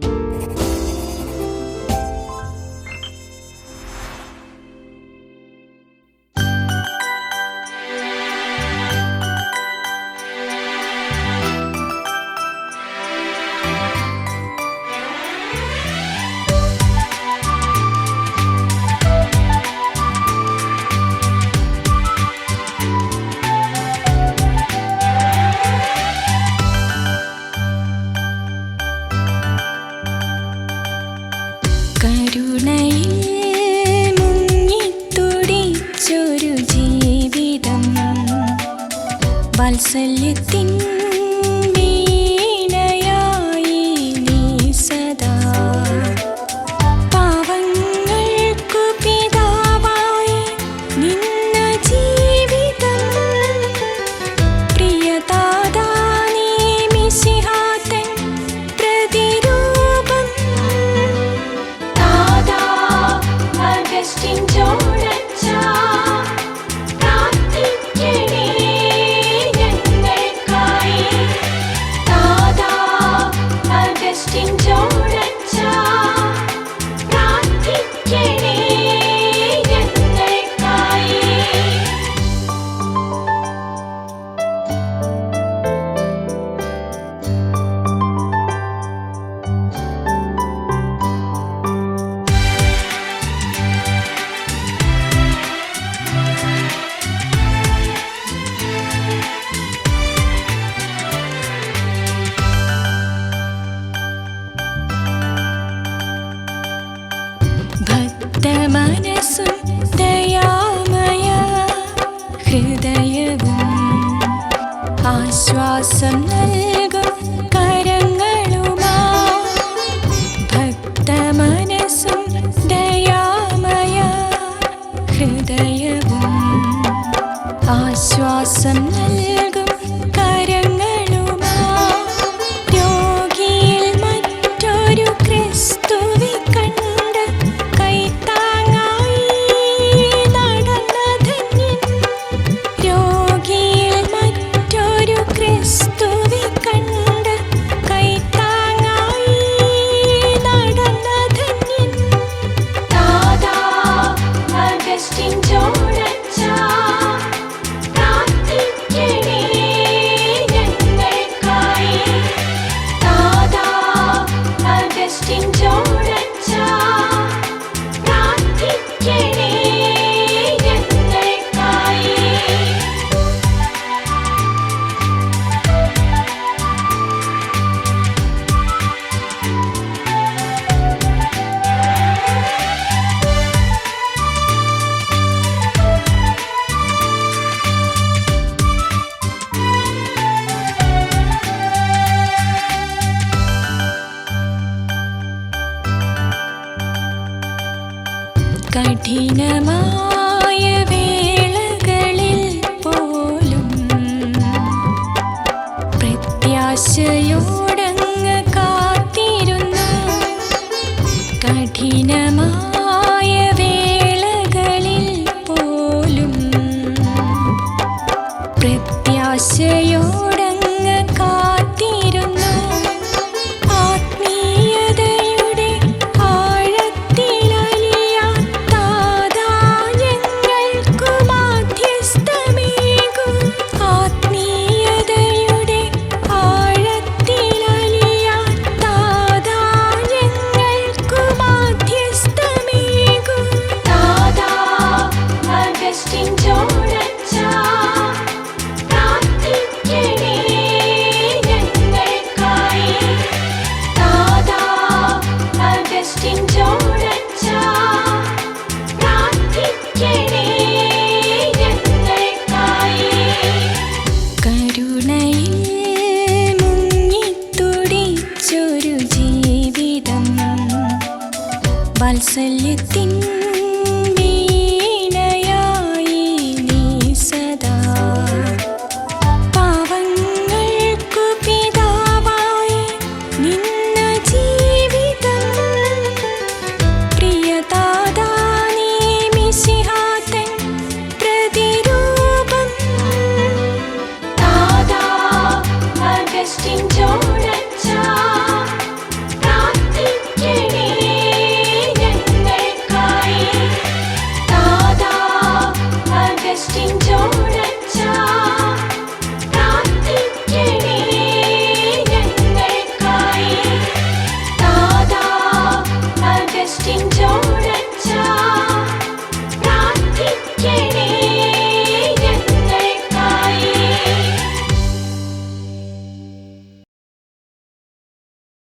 Música ജീവിതം. വാത്സല്യത്തിൻ ഹൃദയവും ആശ്വാസം നൽകും കരങ്ങളുമാ. ഭക്ത മനസ്സും ദയാമയ ആശ്വാസം നൽകും wasting കഠിനമായ വേളകളിൽ പോലും പ്രത്യാശയോ se le